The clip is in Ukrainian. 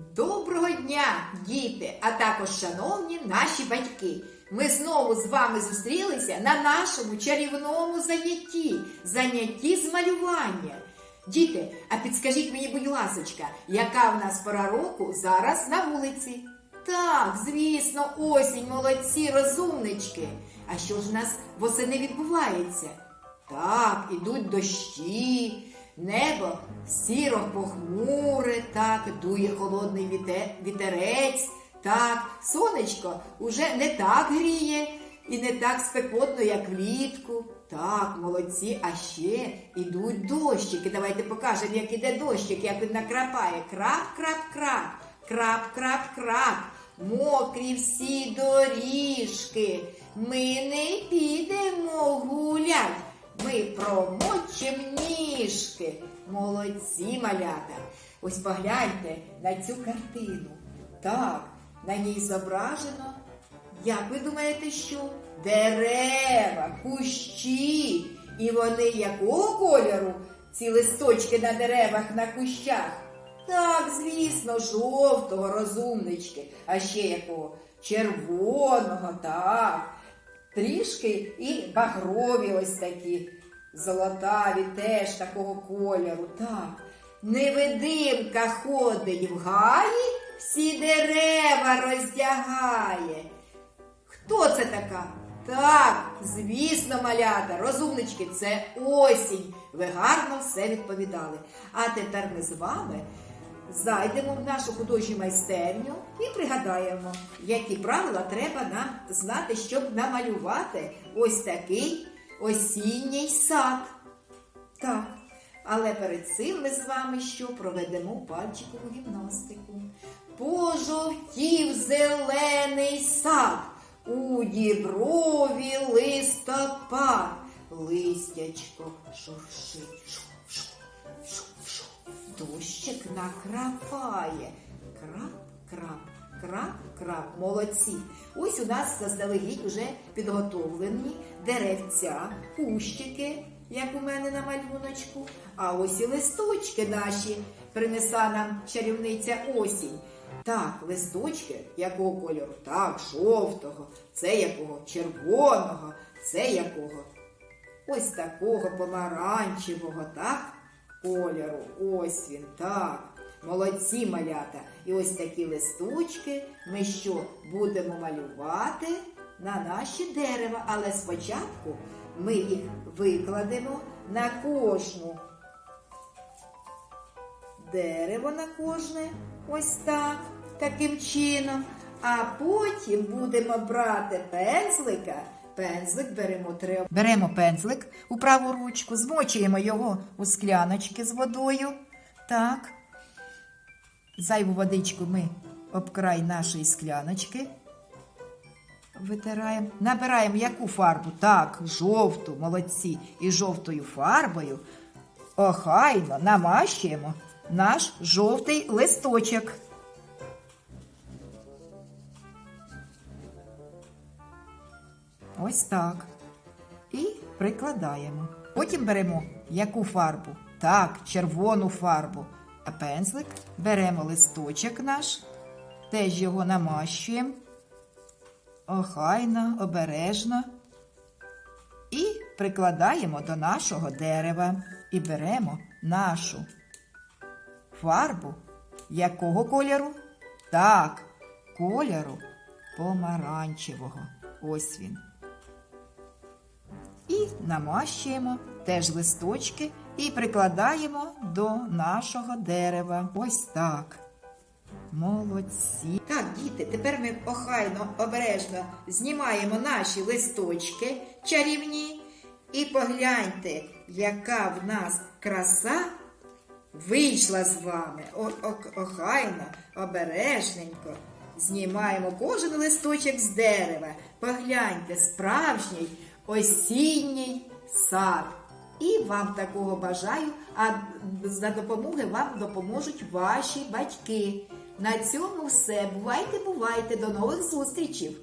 Доброго дня, діти, а також шановні наші батьки. Ми знову з вами зустрілися на нашому чарівному занятті, занятті з малювання. Діти, а підскажіть мені, будь ласочка, яка в нас пора року зараз на вулиці? Так, звісно, осінь, молодці, розумнички. А що ж у нас восени відбувається? Так, ідуть дощі, небо сіро похмуре, так, дує холодний віте, вітерець, так, сонечко уже не так гріє і не так спекотно, як влітку. Так, молодці, а ще ідуть дощики. Давайте покажемо, як іде дощик, як він накрапає. Крап, крап, крап, крап, крап, крап. Мокрі всі доріжки. Ми не підемо гулять. Ми промочим ніжки. Молодці малята. Ось погляньте на цю картину. Так, на ній зображено. Як ви думаєте, що? Дерева, кущі. І вони якого кольору? Ці листочки на деревах, на кущах. Так, звісно, жовтого, розумнички, а ще якого? Червоного, так. Трішки і багрові ось такі, золотаві теж такого кольору. Так. Невидимка ходить в гаї, всі дерева роздягає. Хто це така? Так, звісно, малята, розумнички, це осінь. Ви гарно все відповідали. А тепер ми з вами зайдемо в нашу художню майстерню і пригадаємо, які правила треба нам знати, щоб намалювати ось такий осінній сад. Так. Але перед цим ми з вами що проведемо пальчикову гімнастику. Пожовтів зелений сад, у діброві листопад, листячко шуршить, шу, шу, шу, шу. дощик накрапає. Крап, крап, крап, крап. Молодці. Ось у нас заздалегідь уже підготовлені деревця, кущики, як у мене на малюночку. А ось і листочки наші принесла нам чарівниця осінь. Так, листочки якого кольору? Так, жовтого, це якого червоного, це якого? Ось такого помаранчевого, так? Кольору. Ось він, так. Молодці малята. І ось такі листочки ми що будемо малювати на наші дерева. Але спочатку ми їх викладемо на кожну дерево на кожне, ось так, таким чином. А потім будемо брати пензлика. Пензлик беремо три. Беремо пензлик у праву ручку, змочуємо його у скляночки з водою. Так. Зайву водичку ми об край нашої скляночки. Витираємо. Набираємо яку фарбу? Так, жовту, молодці. І жовтою фарбою охайно намащуємо наш жовтий листочок. Ось так. І прикладаємо. Потім беремо яку фарбу? Так, червону фарбу. Пензлик беремо листочок наш, теж його намащуємо. Охайно, обережно. І прикладаємо до нашого дерева. І беремо нашу фарбу. Якого кольору? Так, кольору помаранчевого. Ось він. І намащуємо теж листочки і прикладаємо до нашого дерева. Ось так. Молодці. Так, діти, тепер ми охайно, обережно знімаємо наші листочки чарівні. І погляньте, яка в нас краса вийшла з вами. О, о, охайно, обережненько. Знімаємо кожен листочок з дерева. Погляньте, справжній осінній сад. І вам такого бажаю, а за допомоги вам допоможуть ваші батьки. На цьому все. Бувайте, бувайте, до нових зустрічей!